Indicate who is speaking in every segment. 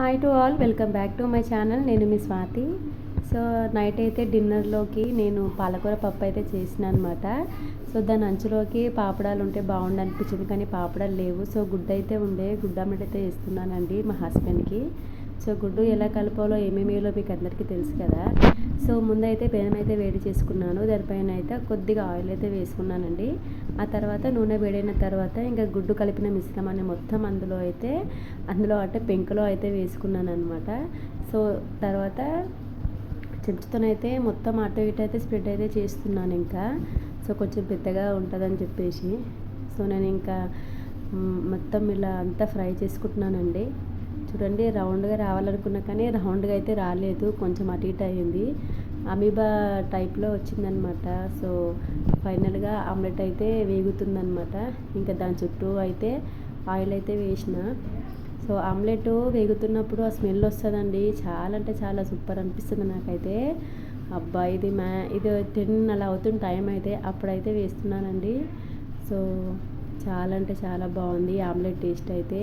Speaker 1: Hi to all welcome back to my channel నేను మీ Swathi. So night అయితే డిన్నర్లోకి నేను పాలకూర పప్పు అయితే చేసిన అనమాట సో దాని అంచులోకి పాపడాలు ఉంటే బాగుండు అనిపించింది కానీ పాపడాలు లేవు. సో గుడ్డ అయితే ఉండే గుడ్డ ఆమ్లెట్ అయితే వేస్తున్నానండి మా హస్బెండ్కి సో గుడ్డు ఎలా కలపాలో ఏమేమి మీకు అందరికీ తెలుసు కదా. సో ముందైతే పెనం అయితే వేడి చేసుకున్నాను. దానిపైన అయితే కొద్దిగా ఆయిల్ అయితే వేసుకున్నానండి. ఆ తర్వాత నూనె వేడైన తర్వాత ఇంకా గుడ్డు కలిపిన మిశ్రమాన్ని మొత్తం అందులో అయితే అందులో అంటే పెంకులో అయితే వేసుకున్నాను అనమాట సో తర్వాత చెంచుతోనైతే మొత్తం అటు ఇటు అయితే స్ప్రెడ్ అయితే చేస్తున్నాను ఇంకా. సో కొంచెం పెద్దగా ఉంటుందని చెప్పేసి. సో నేను ఇంకా మొత్తం ఇలా అంతా ఫ్రై చేసుకుంటున్నానండి. చూడండి రౌండ్గా రావాలనుకున్నా కానీ రౌండ్గా అయితే రాలేదు. కొంచెం అటు ఇటు అయ్యింది. అమీబా టైప్లో వచ్చిందనమాట సో ఫైనల్గా ఆమ్లెట్ అయితే వేగుతుందనమాట ఇంకా దాని చుట్టూ అయితే ఆయిల్ అయితే వేసిన. సో ఆమ్లెట్ వేగుతున్నప్పుడు ఆ స్మెల్ వస్తుందండి. చాలా అంటే చాలా సూపర్ అనిపిస్తుంది నాకైతే. అబ్బా ఇది మ్యా ఇది టెన్ అలా అవుతున్న టైం అయితే అప్పుడైతే వేస్తున్నానండి. సో చాలా అంటే చాలా బాగుంది. ఆమ్లెట్ టేస్ట్ అయితే.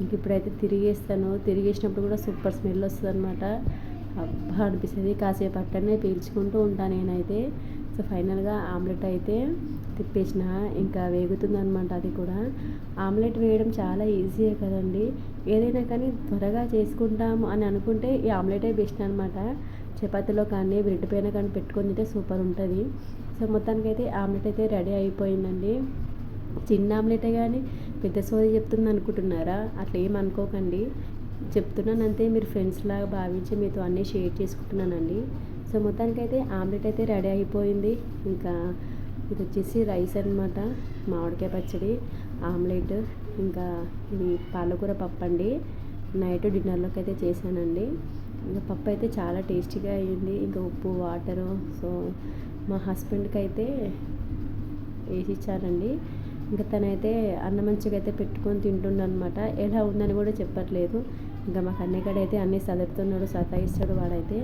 Speaker 1: ఇంక ఇప్పుడైతే తిరిగేస్తాను. తిరిగేసినప్పుడు కూడా సూపర్ స్మెల్ వస్తుంది అనమాట అబ్బా అనిపిస్తుంది. కాసేపు అట్టనే పీల్చుకుంటూ ఉంటాను నేనైతే. సో ఫైనల్గా ఆమ్లెట్ అయితే తిప్పేసిన. ఇంకా వేగుతుందనమాట అది కూడా. ఆమ్లెట్ వేయడం చాలా ఈజీయే కదండి. ఏదైనా కానీ త్వరగా చేసుకుంటాము అని అనుకుంటే ఈ ఆమ్లెటే బెస్ట్ అనమాట చపాతీలో కానీ బ్రెడ్ పైన కానీ పెట్టుకొని తింటే సూపర్ ఉంటుంది. సో మొత్తానికైతే ఆమ్లెట్ అయితే రెడీ అయిపోయిందండి. చిన్న ఆమ్లెటే కానీ పెద్ద సోది చెప్తుంది అనుకుంటున్నారా? అట్లా ఏం అనుకోకండి. చెప్తున్నాను అంతే మీరు ఫ్రెండ్స్ లాగా భావించి మీతో అన్నీ షేర్ చేసుకుంటున్నానండి. సో మొత్తానికైతే ఆమ్లెట్ అయితే రెడీ అయిపోయింది. ఇంకా ఇది వచ్చేసి రైస్ అనమాట మామిడికాయ పచ్చడి ఆమ్లెట్ ఇంకా ఇది పాలకూర పప్పు అండి. నైట్ డిన్నర్లోకి అయితే చేశానండి. ఇంకా పప్పు అయితే చాలా టేస్టీగా అయ్యింది ఇంకా ఉప్పు వాటరు సో మా హస్బెండ్కి అయితే వేసి ఇచ్చారండి ఇంకా తనైతే అన్న మంచిగా అయితే పెట్టుకొని తింటుండనమాట ఎలా ఉందని కూడా చెప్పట్లేదు. ఇంకా మాకు అన్ని అయితే అన్నీ చదువుతున్నాడు సతాయిస్తాడు వాడైతే.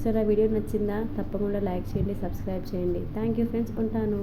Speaker 1: సో నా వీడియో నచ్చిందా? తప్పకుండా లైక్ చేయండి సబ్స్క్రైబ్ చేయండి. థ్యాంక్ యూ ఫ్రెండ్స్ ఉంటాను.